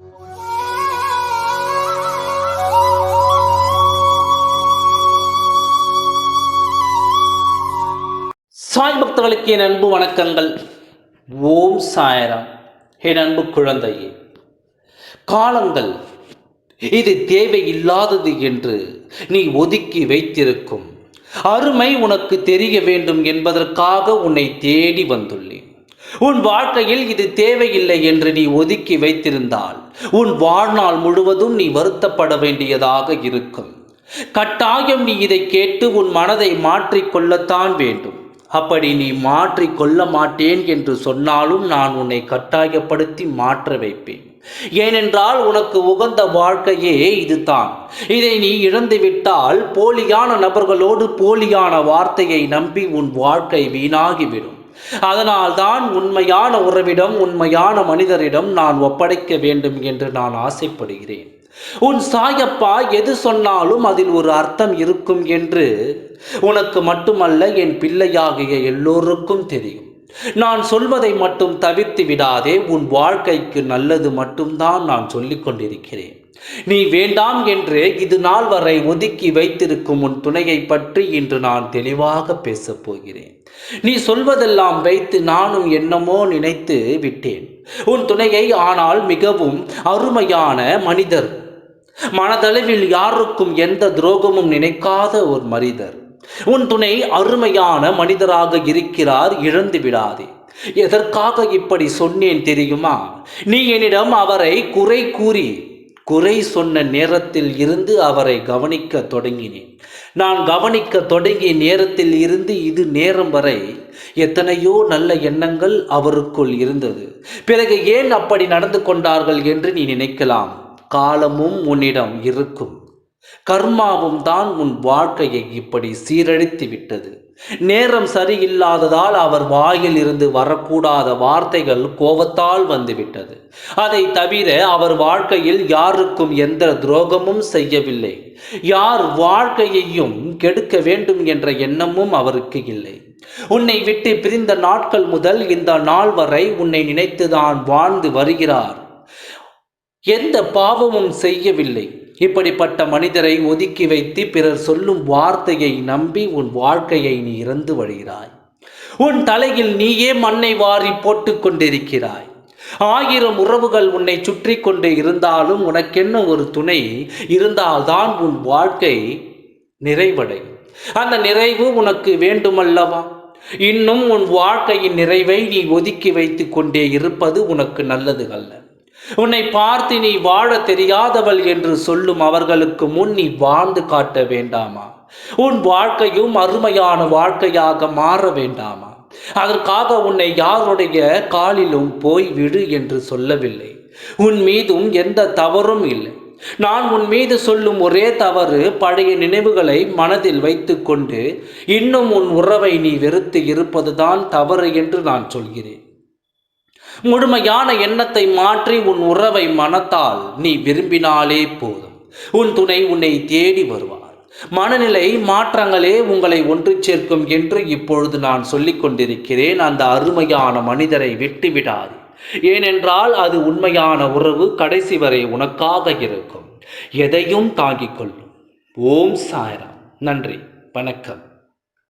சாய் பக்தர்களுக்கு என் அன்பு வணக்கங்கள். ஓம் சாயராம். என் அன்பு குழந்தையே காலங்கள் இது தேவையில்லாதது என்று நீ ஒதுக்கி வைத்திருக்கும். அருமை உனக்கு தெரிய வேண்டும் என்பதற்காக உன்னை தேடி வந்துள்ளேன். உன் வாழ்க்கையில் இது தேவையில்லை என்று நீ ஒதுக்கி வைத்திருந்தால் உன் வாழ்நாள் முழுவதும் நீ வருத்தப்பட வேண்டியதாக இருக்கும். கட்டாயம் நீ இதை கேட்டு உன் மனதை மாற்றிக்கொள்ளத்தான் வேண்டும். அப்படி நீ மாற்றிக் கொள்ள மாட்டேன் என்று சொன்னாலும் நான் உன்னை கட்டாயப்படுத்தி மாற்ற வைப்பேன். ஏனென்றால் உனக்கு உகந்த வாழ்க்கையே இதுதான். இதை நீ இழந்துவிட்டால் போலியான நபர்களோடு போலியான வார்த்தையை நம்பி உன் வாழ்க்கை வீணாகிவிடும். அதனால்தான் உண்மையான உறவிடம் உண்மையான மனிதரிடம் நான் ஒப்படைக்க வேண்டும் என்று நான் ஆசைப்படுகிறேன். உன் சாயப்பா எது சொன்னாலும் அதில் ஒரு அர்த்தம் இருக்கும் என்று உனக்கு மட்டுமல்ல என் பிள்ளையாகிய எல்லோருக்கும் தெரியும். நான் சொல்வதை மட்டும் தவிர்த்து விடாதே உன் வாழ்க்கைக்கு நல்லது மட்டும்தான் நான் சொல்லிக் கொண்டிருக்கிறேன் நீ வேண்டாம் என்று இது நாள் வரை ஒதுக்கி வைத்திருக்கும் உன் துணையை பற்றி இன்று நான் தெளிவாக பேசப் போகிறேன். நீ சொல்வதெல்லாம் வைத்து நானும் என்னமோ நினைத்து விட்டேன். உன் துணையை ஆனால் மிகவும் அருமையான மனிதர். மனதளவில் யாருக்கும் எந்த துரோகமும் நினைக்காத ஒரு மனிதர். உன் துணை அருமையான மனிதராக இருக்கிறார் இழந்து விடாதே. எதற்காக இப்படி சொன்னேன் தெரியுமா? நீ என்னிடம் அவரை குறை கூறி குறை சொன்ன நேரத்தில் இருந்து அவரை கவனிக்க தொடங்கினேன். நான் கவனிக்க தொடங்கிய நேரத்தில் இருந்து இது நேரம் வரை எத்தனையோ நல்ல எண்ணங்கள் அவருக்குள் இருந்தது. பிறகு ஏன் அப்படி நடந்து கொண்டார்கள் என்று நீ நினைக்கலாம். காலமும் உன்னிடம் இருக்கும். கர்மாவும் தான் உன் வாழ்க்கையை இப்படி சீரழித்து விட்டது. நேரம் சரியில்லாததால் அவர் வாயில் இருந்து வரக்கூடாத வார்த்தைகள் கோபத்தால் வந்துவிட்டது அதை தவிர அவர் வாழ்க்கையில் யாருக்கும் எந்த துரோகமும் செய்யவில்லை. யார் வாழ்க்கையையும் கெடுக்க வேண்டும் என்ற எண்ணமும் அவருக்கு இல்லை. உன்னை விட்டு பிரிந்த நாட்கள் முதல் இந்த நாள் வரை உன்னை நினைத்துதான் வாழ்ந்து வருகிறார். எந்த பாவமும் செய்யவில்லை. இப்படிப்பட்ட மனிதரை ஒதுக்கி வைத்து பிறர் சொல்லும் வார்த்தையை நம்பி உன் வாழ்க்கையை நீ இறந்து வருகிறாய் உன் தலையில் நீயே மண்ணை வாரி போட்டு கொண்டிருக்கிறாய். ஆயிரம் உறவுகள் உன்னை சுற்றி கொண்டு இருந்தாலும் உனக்கென்ன ஒரு துணை? இருந்தால்தான் உன் வாழ்க்கை நிறைவடையும். அந்த நிறைவு உனக்கு வேண்டுமல்லவா? இன்னும் உன் வாழ்க்கையின் நிறைவை நீ ஒதுக்கி வைத்து கொண்டே இருப்பது உனக்கு நல்லது அல்ல. உன்னை பார்த்து நீ வாழ தெரியாதவள் என்று சொல்லும் அவர்களுக்கு முன் நீ வாழ்ந்து காட்ட வேண்டாமா? உன் வாழ்க்கையும் அருமையான வாழ்க்கையாக மாற வேண்டாமா? அதற்காக உன்னை யாருடைய காலிலும் போய் விடு என்று சொல்லவில்லை. உன் மீதும் எந்த தவறும் இல்லை. நான் உன் மீது சொல்லும் ஒரே தவறு பழைய நினைவுகளை மனதில் வைத்துக்கொண்டு இன்னும் உன் உறவை நீ வெறுத்து இருப்பதுதான் தவறு என்று நான் சொல்கிறேன். முழுமையான எண்ணத்தை மாற்றி உன் உறவை மனத்தால் நீ விரும்பினாலே போதும். உன் துணை உன்னை தேடி வருவார். மனநிலை மாற்றங்களே உங்களை ஒன்று சேர்க்கும் என்று இப்பொழுது நான் சொல்லிக் கொண்டிருக்கிறேன். அந்த அருமையான மனிதரை விட்டுவிடாது. ஏனென்றால் அது உண்மையான உறவு கடைசி வரை உனக்காக இருக்கும். எதையும் தாங்கிக் கொள்ளும். ஓம் சாய்ராம். நன்றி. வணக்கம்.